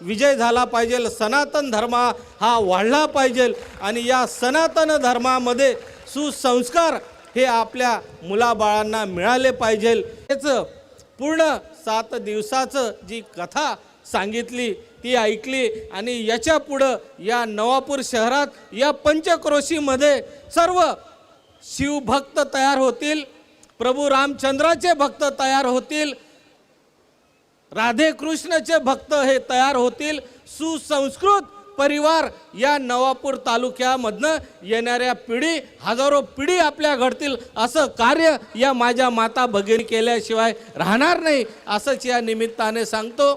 विजय झाला पाहिजे सनातन धर्म हा वाढला पाहिजे आणि या सनातन धर्मामध्ये सुसंस्कार हे आपल्या मुलाबाळांना मिळाले पाहिजे. याचं पूर्ण सात दिवसाचं जी कथा सांगितली ती ऐकली आणि याच्या पुढं या नवापूर शहरात या पंचक्रोशीमध्ये सर्व शिवभक्त तयार होतील प्रभू रामचंद्राचे भक्त तयार होतील राधे कृष्णचे भक्त हे तयार होतील. सुसंस्कृत परिवार या नवापूर तालुक्यामधनं येणाऱ्या पिढी हजारो पिढी आपल्या घडतील. असं कार्य या माझ्या माता भगिनी केल्याशिवाय राहणार नाही असंच या निमित्ताने सांगतो.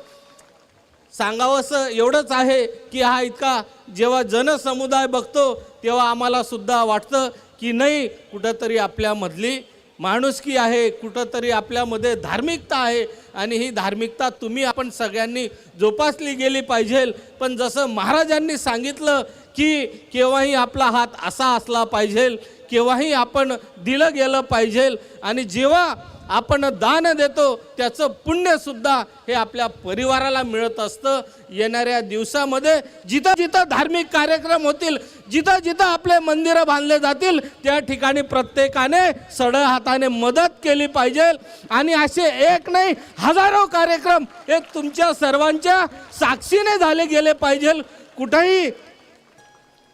सांगावंसं एवढंच आहे की हा इतका जेव्हा जनसमुदाय बघतो तेव्हा आम्हाला सुद्धा वाटतं की नाही कुठंतरी आपल्यामधली माणुसकी आहे कुठंतरी आपल्यामध्ये धार्मिकता आहे आणि ही धार्मिकता तुम्ही आपण सगळ्यांनी जोपासली गेली पाहिजे. पण जसं महाराजांनी सांगितलं की केव्हाही आपला हात असा असला पाहिजे केव्हाही आपण दिलं गेलं पाहिजे आणि जेव्हा आपण दान देतो त्याचं पुण्यसुद्धा हे आपल्या परिवाराला मिळत असतं. येणाऱ्या दिवसामध्ये जिथं जिथं धार्मिक कार्यक्रम होतील जिथं जिथं आपले मंदिरं बांधले जातील त्या ठिकाणी प्रत्येकाने सड हाताने मदत केली पाहिजे. आणि असे एक नाही हजारो कार्यक्रम हे तुमच्या सर्वांच्या साक्षीने झाले गेले पाहिजे. कुठंही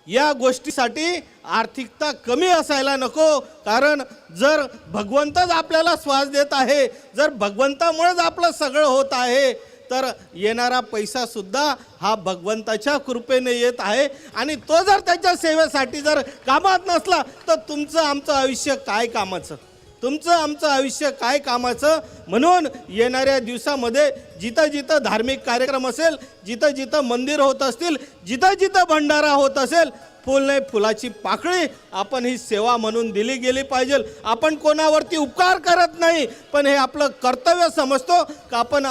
या गोष्टीसाठी आर्थिकता कमी असायला नको. कारण जर भगवंतच आपल्याला श्वास देत आहे जर भगवंतामुळेच आपलं सगळं होत आहे तर येणारा पैसासुद्धा हा भगवंताच्या कृपेने येत आहे. आणि तो जर त्याच्या सेवेसाठी जर कामात नसला तर तुमचं आमचं आयुष्य काय कामाचं? तुमचं आमचं आयुष्य काय कामाचं? म्हणून येणाऱ्या दिवसामध्ये जिथं जिथं धार्मिक कार्यक्रम असेल जिथं जिथं मंदिर होत असतील जिथं जिथं भंडारा होत असेल फुल नाही फुलाची पाकळी आपण ही सेवा म्हणून दिली गेली पाहिजे. आपण कोणावरती उपकार करत नाही पण हे आपलं कर्तव्य समजतो का आपण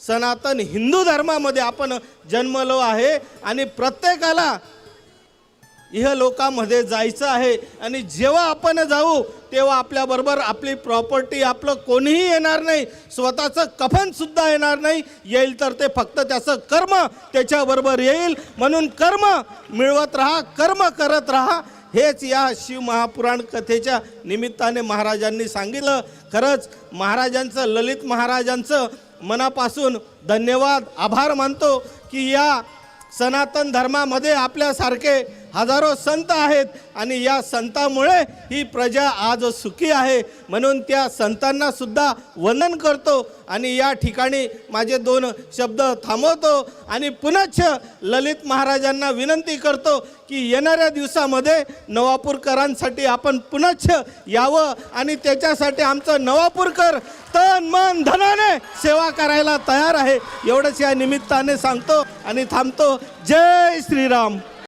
सनातन हिंदू धर्मामध्ये आपण जन्मलो आहे आणि प्रत्येकाला इह लोकामध्ये जायचं आहे. आणि जेव्हा आपण जाऊ तेव्हा आपल्याबरोबर आपली प्रॉपर्टी आपलं कोणीही येणार नाही. स्वतःचं कफनसुद्धा येणार नाही. येईल तर ते फक्त त्याचं कर्म त्याच्याबरोबर येईल. म्हणून कर्म मिळवत राहा कर्म करत राहा. हेच या शिव महापुराण कथेच्या निमित्ताने महाराजांनी सांगितलं. खरंच महाराजांचं ललित महाराजांचं मनापासून धन्यवाद आभार मानतो की या सनातन धर्मामध्ये आपल्यासारखे हजारो संत आहेत आणि या संतामुळे ही प्रजा आज सुखी आहे. म्हणून त्या संतांना सुद्धा वंदन करतो आणि या ठिकाणी माझे दोन शब्द थांबवतो आणि पुनश्च ललित महाराजांना विनंती करतो की येणाऱ्या दिवसामध्ये नवापूरकरांसाठी आपण पुनश्च यावं आणि त्याच्यासाठी आमचं नवापूरकर तन मन धनाने सेवा करायला तयार आहे. एवढंच या निमित्ताने सांगतो आणि थांबतो. जय श्रीराम.